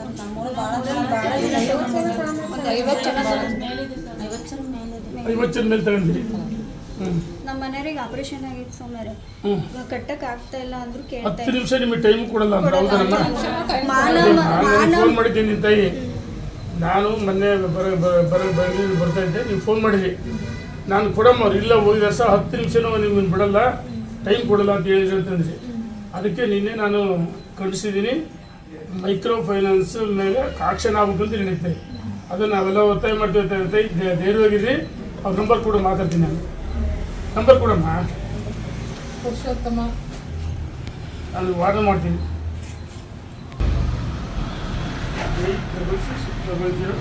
Sir ನಮ್ಮೂರು ಭಾಳ ಭಾಳ ಒಂದು ಐವತ್ತು ಜನ ಐವತ್ತು ಜನ ಮೇಲೆ ಐವತ್ತು ಜನ ಮೇಲೆ ತಗೊಂಡ್ರಿ ನಮ್ಮ ಮನೆಯವ್ರಿಗೆ ಆಪರೇಷನ್ ಆಗಿತ್ತು ಸೋಮ್ಯಾರೆ. ಹ್ಞೂ ಇವಾಗ ಕಟ್ಟಕ್ ಆಗ್ತಾ ಇಲ್ಲ ಅಂದ್ರು ಕೇಳ್ತಾ ಹತ್ತು ನಿಮಿಷ ನಿಮಗೆ ಟೈಮ್ ಕೊಡಲ್ಲ ಹೌದಲ್ಲ ನಾನು ಫೋನ್ ಮಾಡಿದ್ದೀನಿ ನಿನ್ನ ತಾಯಿ. ನಾನು ಮೊನ್ನೆ ಬರ ಬರ- ಬರ್ತಾ ಇದ್ದೆ. ನೀವು ಫೋನ್ ಮಾಡಿದ್ರಿ ನಾನು ಕೊಡಮ್ಮ ಅವ್ರು ಇಲ್ಲ ಹೋಗಿದ ಸಹ ಹತ್ತು ನಿಮಿಷನೂ ನಿಮ್ಮನ್ನು ಬಿಡಲ್ಲ. ಟೈಮ್ ಕೊಡಲ್ಲ ಅಂತ ಹೇಳಿದ್ರಿ ಅಂತಂದ್ರಿ. ಅದಕ್ಕೆ ನಿನ್ನೆ ನಾನು ಖಂಡಿಸಿದ್ದೀನಿ. ಮೈಕ್ರೋ ಫೈನಾನ್ಸ್ ಮೇಲೆ ಆಕ್ಷನ್ ಆಗುತ್ತೆ ಅಂತ ಅದನ್ನ ನಾವೆಲ್ಲ ಒತ್ತಾಯ ಮಾಡ್ತೀವಿ. ಧೈರ್ಯವಾಗಿರ್ರಿ. ಅವ್ರ ನಂಬರ್ ಕೂಡ ಮಾತಾಡ್ತೀನಿ ನಾನು. ನಂಬರ್ ಕೊಡಮ್ಮ ಪುರುಷೋತ್ತಮ. ನಾನು ವಾರ್ನ್ ಮಾಡ್ತೀನಿ. Eight double six double zero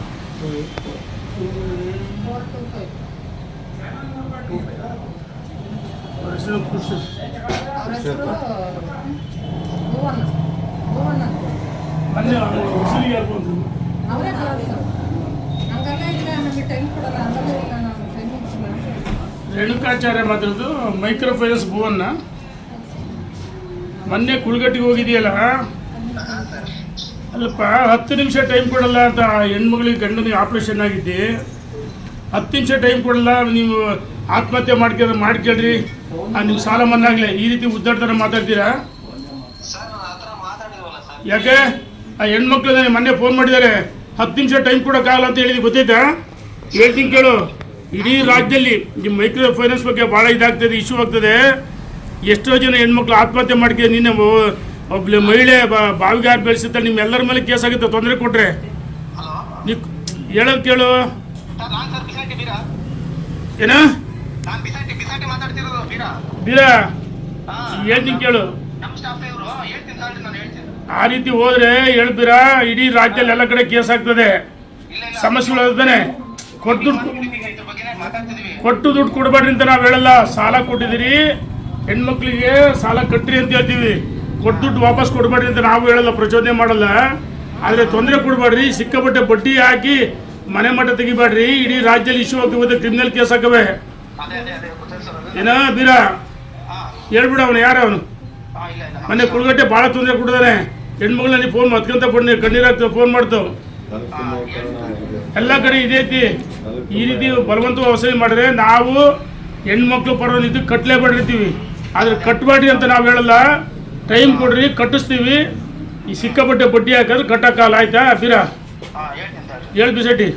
ಅವ್ರ ಹೆಸರು ಖುಷಿ ರೇಣುಕಾಚಾರ್ಯ ಮಾತಾಡೋದು ಮೈಕ್ರೋ ಫೈನಾನ್ಸ್ ಭುವನ್ನ. ಮೊನ್ನೆ ಕುಳ್ಗಟ್ಟಿಗೆ ಹೋಗಿದೆಯಲ್ಲ? ಅಲ್ಲಪ್ಪ ಹತ್ತು ನಿಮಿಷ ಟೈಮ್ ಕೊಡಲ್ಲ ಅಂತ ಹೆಣ್ಮಗಳಿಗೆ ಗಂಡನಿಗೆ ಆಪ್ರೇಷನ್ ಆಗಿದ್ದೆ. ಹತ್ತು ನಿಮಿಷ ಟೈಮ್ ಕೊಡಲ್ಲ ನೀವು ಆತ್ಮಹತ್ಯೆ ಮಾಡ್ಕ ಮಾಡ್ಕೊಳ್ರಿ. ನಿಮ್ಗೆ ಸಾಲ ಮನ್ನಾಗಲೇ ಈ ರೀತಿ ಉದ್ದಾಡ್ತಾರೆ ಮಾತಾಡ್ತೀರಾ? ಸರ್ ನಾನು ಆ ಥರ ಸರ್. ಯಾಕೆ? ಆ ಹೆಣ್ಮಕ್ಳು ಮೊನ್ನೆ ಫೋನ್ ಮಾಡಿದ್ದಾರೆ. ಹತ್ತು ನಿಮಿಷ ಟೈಮ್ ಕೊಡೋಕ್ಕಾಗಲ್ಲ ಅಂತ ಹೇಳಿದ್ ಗೊತ್ತೈತಾ? ಹೇಳ್ತೀನಿ ಕೇಳು. ಇಡೀ ರಾಜ್ಯದಲ್ಲಿ ನಿಮ್ಮ ಮೈಕ್ರೋ ಫೈನಾನ್ಸ್ ಬಗ್ಗೆ ಭಾಳ ಇದಾಗ್ತದೆ ಇಶ್ಯೂ ಆಗ್ತದೆ. ಎಷ್ಟೋ ಜನ ಹೆಣ್ಮಕ್ಳು ಆತ್ಮಹತ್ಯೆ ಮಾಡ್ಕೊಂಡು ನಿನ್ನೆ ಒಬ್ಬ ಮಹಿಳೆ ಬಾ- ಬಾವಿಗೆ ಹಾಕಿ ಬೆಳೆಸುತ್ತಾರೆ ನಿಮ್ಮೆಲ್ಲರ ಮೇಲೆ ಕೇಸ್ ಆಗುತ್ತೆ ತೊಂದರೆ ಕೊಟ್ರೆ. ನೀ ನೀವು ಹೇಳೋದು ಕೇಳು. ಏನ? ಬೀರಾ? ಹೇಳ್ತೀನಿ ಕೇಳು. ಆ ರೀತಿ ಹೋದ್ರೆ ಹೇಳ್ತೀರಾ? ಇಡೀ ರಾಜ್ಯದಲ್ಲಿ ಎಲ್ಲ ಕಡೆ ಕೇಸ್ ಆಗ್ತದೆ. ಸಮಸ್ಯೆಗಳು ಕೊಟ್ಟು ದುಡ್ಡು ಕೊಟ್ಟು ದುಡ್ಡು ಕೊಡಬೇಡ್ರಿ ಅಂತ ನಾವು ಹೇಳಲ್ಲ. ಸಾಲ ಕೊಟ್ಟಿದ್ದೀರಿ. ಹೆಣ್ಮಕ್ಳಿಗೆ ಸಾಲ ಕಟ್ಟ್ರಿ ಅಂತ ಹೇಳ್ತೀವಿ. ಕೊಟ್ಟು ದುಡ್ಡು ವಾಪಸ್ ಕೊಡಬೇಡ್ರಿ ಅಂತ ನಾವು ಹೇಳಲ್ಲ, ಪ್ರಚೋದನೆ ಮಾಡಲ್ಲ. ಆದರೆ ತೊಂದರೆ ಕೊಡಬೇಡ್ರಿ. ಸಿಕ್ಕಾಪಟ್ಟೆ ಬಡ್ಡಿ ಹಾಕಿ ಮನೆ ಮಟ್ಟ ತೆಗಿಬೇಡ್ರಿ. ಇಡೀ ರಾಜ್ಯದಲ್ಲಿ ಇಶ್ಯೂ ಆಗ್ತವೆ ಕ್ರಿಮಿನಲ್ ಕೇಸ್ ಹಾಕವೆ. ಏನ ಬೀರ? ಹೇಳ್ಬಿಡ ಅವನು, ಯಾರು ಅವನು? ಮನೆ ಕುಳ್ಗಟ್ಟೆ ಭಾಳ ತೊಂದರೆ ಕೊಟ್ಟಿದ್ದಾನೆ. ಹೆಣ್ಮಗಳನ್ನ ನೀವು ಫೋನ್ ಮತ್ಕೊಂತ ಪಡ್ನಿ ಕಣ್ಣೀರಾಗ್ತವೆ ಫೋನ್ ಮಾಡ್ತೇವೆ ಎಲ್ಲ ಕಡೆ ಇದೇ ಐತಿ. ಈ ರೀತಿ ಬಲವಂತ ವ್ಯವಸಾಯ ಮಾಡಿದ್ರೆ ನಾವು ಹೆಣ್ಮಕ್ಳು ಪರವಾಗಿ ನಿಂತು ಕಟ್ಟಲೇಬೇಡಿರ್ತೀವಿ ಆದ್ರೆ ಕಟ್ಟಬೇಡ್ರಿ ಅಂತ ನಾವು ಹೇಳಲ್ಲ. ಟೈಮ್ ಕೊಡ್ರಿ ಕಟ್ಟಿಸ್ತೀವಿ. ಈ ಸಿಕ್ಕಾಪಟ್ಟೆ ಬಡ್ಡಿ ಹಾಕಿದ್ರೆ ಕಟ್ಟಕ್ಕಾಗಲ್ಲ ಆಯ್ತಾ ಬೀರ ಹೇಳ್ಬಿ ಶೆಟ್ಟಿ